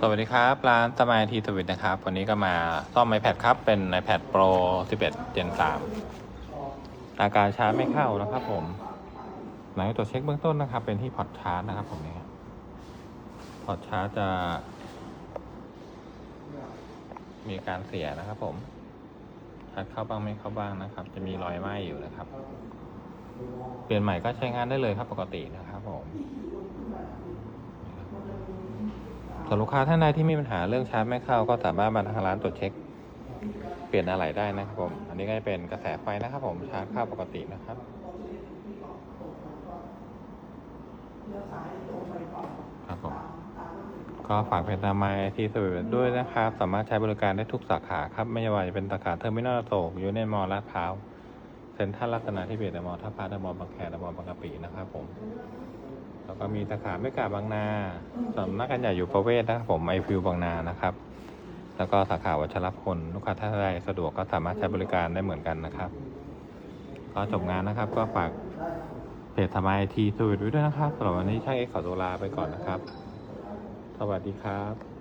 สวัสดีครับ ร้านสมายทีสวิตนะครับ วันนี้ก็มาซ่อม iPad ครับ เป็น iPad Pro 11 Gen 3อาการชาร์จไม่เข้านะครับผมหลังจากตรวจเช็คเบื้องต้นนะครับ เป็นที่พอร์ตชาร์จนะครับผมนี่พอร์ตชาร์จจะ มีการเสียนะครับผมชาร์จเข้าบ้างไม่เข้าบ้างนะครับ จะมีรอยไหม้อยู่นะครับ เปลี่ยนใหม่ก็ใช้งานได้เลยครับปกตินะครับผม ส่วนลูกค้าท่านใดที่มีปัญหาเรื่องชาร์จไม่เข้า ก็สามารถมาทางร้านตรวจเช็ค เปลี่ยนอะไหล่ได้นะครับผม อันนี้ก็จะเป็นกระแสไฟนะครับผมชาร์จเข้าปกตินะครับครับผมก็ฝากเพจนามัยที่สวิตด้วยนะครับ สามารถใช้บริการได้ทุกสาขาครับ ไม่ว่าจะเป็นสาขาเทอร์มินอลโศกยูเนียนมอลลาดพร้าวเซ็นทรัลลัตนาที่เบตเดอะมอลท่าพระเดอะมอลบางแคเดอะมอลบางกะปินะครับผม ก็มีสาขาไม่กาบางนาสำนักงานใหญ่อยู่ประเวศนะครับผมไอฟิวบางนานะครับ แล้วก็สาขาวัชรพลลูกค้าท่านใดสะดวกก็สามารถใช้บริการได้เหมือนกันนะครับก็จบงานนะครับก็ฝากเพจทำไอทีสวิตไว้ด้วยนะครับสำหรับวันนี้ช่างเอ็กขอตัวลาไปก่อนนะครับ สวัสดีครับ